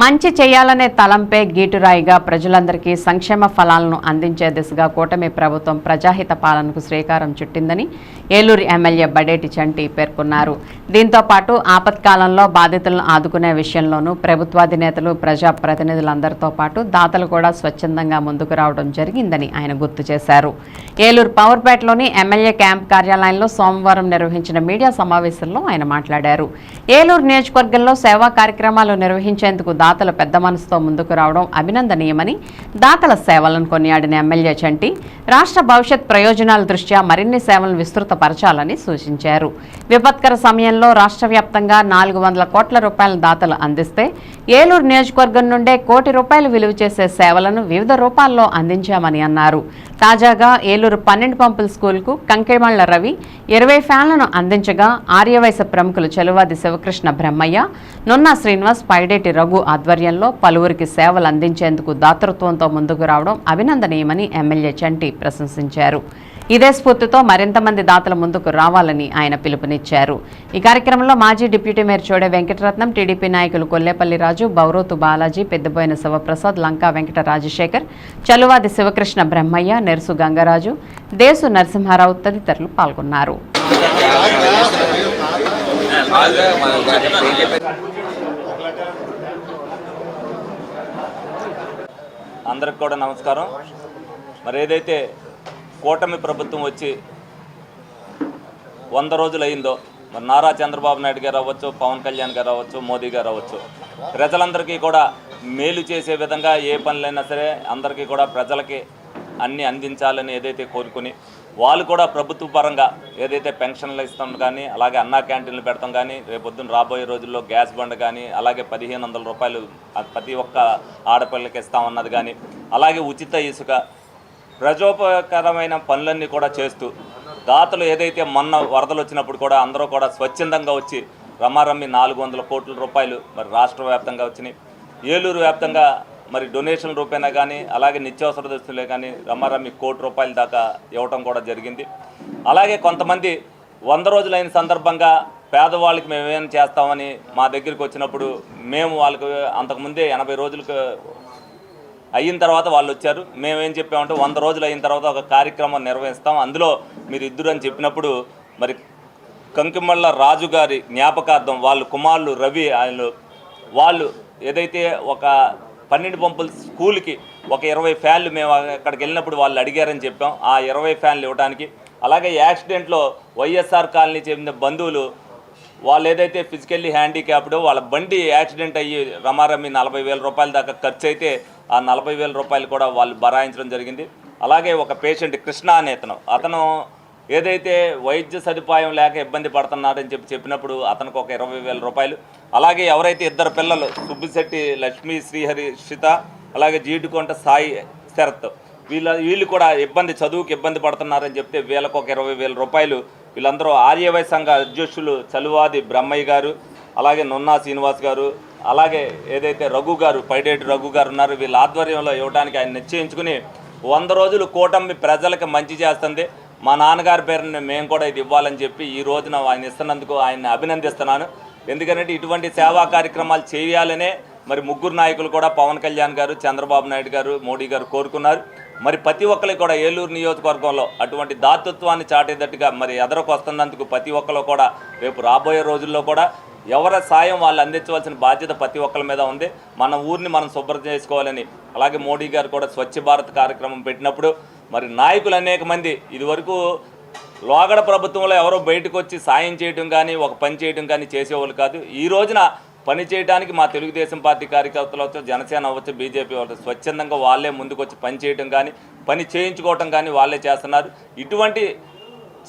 మంచి చేయాలనే తలంపే గీటురాయిగా ప్రజలందరికీ సంక్షేమ ఫలాలను అందించే దిశగా కూటమి ప్రభుత్వం ప్రజాహిత పాలనకు శ్రీకారం చుట్టిందని ఏలూరు ఎమ్మెల్యే బడేటి చంటి పేర్కొన్నారు. దీంతో పాటు ఆపత్కాలంలో బాధితులను ఆదుకునే విషయంలోనూ ప్రభుత్వాధినేతలు ప్రజాప్రతినిధులందరితో పాటు దాతలు కూడా స్వచ్ఛందంగా ముందుకు రావడం జరిగిందని ఆయన గుర్తు చేశారు. ఏలూరు పవర్పేటలోని ఎమ్మెల్యే క్యాంప్ కార్యాలయంలో సోమవారం నిర్వహించిన మీడియా సమావేశంలో ఆయన మాట్లాడారు. ఏలూరు నియోజకవర్గంలో సేవా కార్యక్రమాలు నిర్వహించేందుకు దాతల పెద్ద మనసుతో ముందుకు రావడం అభినందనీయమని దాతల సేవలను కొనియాడిన ఎమ్మెల్యే చంటి రాష్ట్ర భవిష్యత్ ప్రయోజనాల దృష్ట్యా మరిన్ని సేవలను విస్తృతపరచాలని సూచించారు. విపత్కర సమయంలో రాష్ట్ర వ్యాప్తంగా నాలుగు వందల కోట్ల రూపాయల దాతలు అందిస్తే ఏలూరు నియోజకవర్గం నుండే కోటి రూపాయలు విలువ చేసే సేవలను వివిధ రూపాల్లో అందించామని అన్నారు. తాజాగా ఏలూరు పన్నెండు పంపుల స్కూల్కు కంకెమళ్ళ రవి ఇరవై ఫ్యాన్లను అందించగా ఆర్యవైశ్య ప్రముఖులు చెలువాది శివకృష్ణ బ్రహ్మయ్య నున్నా శ్రీనివాస్ పైడేటి రఘు ఆధ్వర్యంలో పలువురికి సేవలు అందించేందుకు దాతృత్వంతో ముందుకు రావడం అభినందనీయమని ఎమ్మెల్యే చంటి ప్రశంసించారు. ఇదే స్ఫూర్తితో మరింత మంది దాతలు ముందుకు రావాలని ఆయన పిలుపునిచ్చారు. ఈ కార్యక్రమంలో మాజీ deputy mayor Chode Venkataratnam TDP నాయకులు కొల్లేపల్లి రాజు బౌరోతు బాలాజీ పెద్దబోయిన శివప్రసాద్ లంకా వెంకట రాజశేఖర్ చలువాది శివకృష్ణ బ్రహ్మయ్య నెర్సు గంగరాజు దేశు నరసింహారావు తదితరులు పాల్గొన్నారు. అందరికి కూడా నమస్కారం. మరి ఏదైతే కూటమి ప్రభుత్వం వచ్చి వంద రోజులు అయిందో మరి నారా చంద్రబాబు నాయుడు గారు అవ్వచ్చు పవన్ కళ్యాణ్ గారు అవ్వచ్చు మోదీ గారు అవ్వచ్చు ప్రజలందరికీ కూడా మేలు చేసే విధంగా ఏ పనులైనా సరే అందరికీ కూడా ప్రజలకి అన్ని అందించాలని ఏదైతే కోరుకుని వాళ్ళు కూడా ప్రభుత్వ పరంగా ఏదైతే పెన్షన్లు ఇస్తాం కానీ అలాగే అన్నా క్యాంటీన్లు పెడతాం కానీ రేపొద్దున రాబోయే రోజుల్లో గ్యాస్ బండ్ కానీ అలాగే పదిహేను వందల రూపాయలు ప్రతి ఒక్క ఆడపిల్లకి ఇస్తామన్నది కానీ అలాగే ఉచిత ఇసుక ప్రజోపకరమైన పనులన్నీ కూడా చేస్తూ దాతలు ఏదైతే మొన్న వరదలు వచ్చినప్పుడు కూడా అందరూ కూడా స్వచ్ఛందంగా వచ్చి రమారమ్మి నాలుగు వందల కోట్ల రూపాయలు మరి రాష్ట్ర వ్యాప్తంగా వచ్చినాయి. ఏలూరు వ్యాప్తంగా మరి డొనేషన్ రూపేనా కానీ అలాగే నిత్యావసర దుస్తులే కానీ రమ్మారమ్మి కోటి రూపాయల దాకా ఇవ్వటం కూడా జరిగింది. అలాగే కొంతమంది వంద రోజులైన సందర్భంగా పేదవాళ్ళకి మేము ఏమైనా చేస్తామని మా దగ్గరికి వచ్చినప్పుడు మేము వాళ్ళకి అంతకుముందే ఎనభై రోజులకు అయిన తర్వాత వాళ్ళు వచ్చారు. మేము ఏం చెప్పామంటే వంద రోజులు అయిన తర్వాత ఒక కార్యక్రమం నిర్వహిస్తాం. అందులో మీరు ఇద్దరు అని చెప్పినప్పుడు మరి కంకిమళ్ళ రాజు గారి జ్ఞాపకార్థం వాళ్ళు కుమారులు రవి ఆయన వాళ్ళు ఏదైతే ఒక పన్నెండు పంపుల స్కూల్కి ఒక ఇరవై ఫ్యాన్లు మేము అక్కడికి వెళ్ళినప్పుడు వాళ్ళు అడిగారని చెప్పాం. ఆ ఇరవై ఫ్యాన్లు ఇవ్వడానికి అలాగే యాక్సిడెంట్లో వైఎస్ఆర్ కాలనీ చెందిన బంధువులు వాళ్ళు ఏదైతే ఫిజికల్లీ హ్యాండిక్యాప్డో వాళ్ళ బండి యాక్సిడెంట్ అయ్యి రమారమి నలభై వేల రూపాయల దాకా ఖర్చు అయితే ఆ నలభై వేల రూపాయలు కూడా వాళ్ళు బరాయించడం జరిగింది. అలాగే ఒక పేషెంట్ కృష్ణ అనే అతను. అతను ఏదైతే వైద్య సదుపాయం లేక ఇబ్బంది పడుతున్నారని చెప్పి చెప్పినప్పుడు అతనికి ఒక ఇరవై వేల రూపాయలు. అలాగే ఎవరైతే ఇద్దరు పిల్లలు సుబ్బిశెట్టి లక్ష్మీ శ్రీహరిషిత అలాగే జీడికొంట సాయి శరత్ వీళ్ళ వీళ్ళు కూడా ఇబ్బంది చదువుకి ఇబ్బంది పడుతున్నారని చెప్తే వీళ్ళకు ఒక ఇరవై వేల రూపాయలు. వీళ్ళందరూ ఆర్యవై సంఘ అధ్యక్షులు చలువాది బ్రహ్మయ్య గారు అలాగే నున్నా శ్రీనివాస్ గారు అలాగే ఏదైతే రఘు గారు పైడేటి రఘు గారు ఉన్నారు వీళ్ళ ఆధ్వర్యంలో ఇవ్వడానికి ఆయన నిశ్చయించుకుని వంద రోజులు కూటమి ప్రజలకు మంచి చేస్తుంది. మా నాన్నగారి పేరుని మేము కూడా ఇది ఇవ్వాలని చెప్పి ఈ రోజున ఆయన ఇస్తున్నందుకు ఆయన్ని అభినందిస్తున్నాను. ఎందుకంటే ఇటువంటి సేవా కార్యక్రమాలు చేయాలనే మరి ముగ్గురు నాయకులు కూడా పవన్ కళ్యాణ్ గారు చంద్రబాబు నాయుడు గారు మోడీ గారు కోరుకున్నారు. మరి ప్రతి ఒక్కరికి కూడా ఏలూరు నియోజకవర్గంలో అటువంటి దాతృత్వాన్ని చాటేటట్టుగా మరి ఎదరకు వస్తున్నందుకు ప్రతి ఒక్కరు కూడా రేపు రాబోయే రోజుల్లో కూడా ఎవరి సాయం వాళ్ళు అందించవలసిన బాధ్యత ప్రతి ఒక్కరి మీద ఉంది. మన ఊరిని మనం శుభ్రం చేసుకోవాలని అలాగే మోడీ గారు కూడా స్వచ్ఛ భారత్ కార్యక్రమం పెట్టినప్పుడు మరి నాయకులు అనేక మంది ఇదివరకు లోగడ ప్రభుత్వంలో ఎవరో బయటకు వచ్చి సాయం చేయడం కానీ ఒక పని చేయడం కానీ చేసేవాళ్ళు కాదు. ఈ రోజున పని చేయడానికి మా తెలుగుదేశం పార్టీ కార్యకర్తలు అవచ్చు జనసేన అవ్వచ్చు బీజేపీ అవ్వచ్చు స్వచ్ఛందంగా వాళ్ళే ముందుకు వచ్చి పని చేయడం కానీ పని చేయించుకోవటం కానీ వాళ్ళే చేస్తున్నారు. ఇటువంటి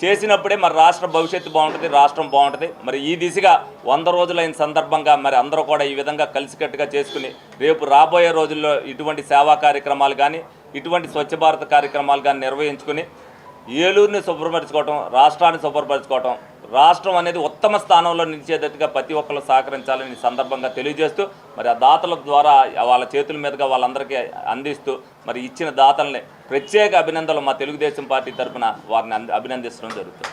చేసినప్పుడే మరి రాష్ట్ర భవిష్యత్తు బాగుంటుంది రాష్ట్రం బాగుంటుంది. మరి ఈ దిశగా వంద రోజులైన సందర్భంగా మరి అందరూ కూడా ఈ విధంగా కలిసికట్టుగా చేసుకుని రేపు రాబోయే రోజుల్లో ఇటువంటి సేవా కార్యక్రమాలు కానీ ఇటువంటి స్వచ్ఛ భారత్ కార్యక్రమాలు కానీ నిర్వహించుకుని ఏలూరుని శుభ్రపరచుకోవటం రాష్ట్రాన్ని శుభ్రపరచుకోవటం రాష్ట్రం అనేది ఉత్తమ స్థానంలో నిలిచేటట్టుగా ప్రతి ఒక్కరు సహకరించాలని ఈ సందర్భంగా తెలియజేస్తూ మరి ఆ దాతల ద్వారా వాళ్ళ చేతుల మీదుగా వాళ్ళందరికీ అందిస్తూ మరి ఇచ్చిన దాతల్ని ప్రత్యేక అభినందనలు మా తెలుగుదేశం పార్టీ తరఫున వారిని అంద- అభినందించడం జరుగుతుంది.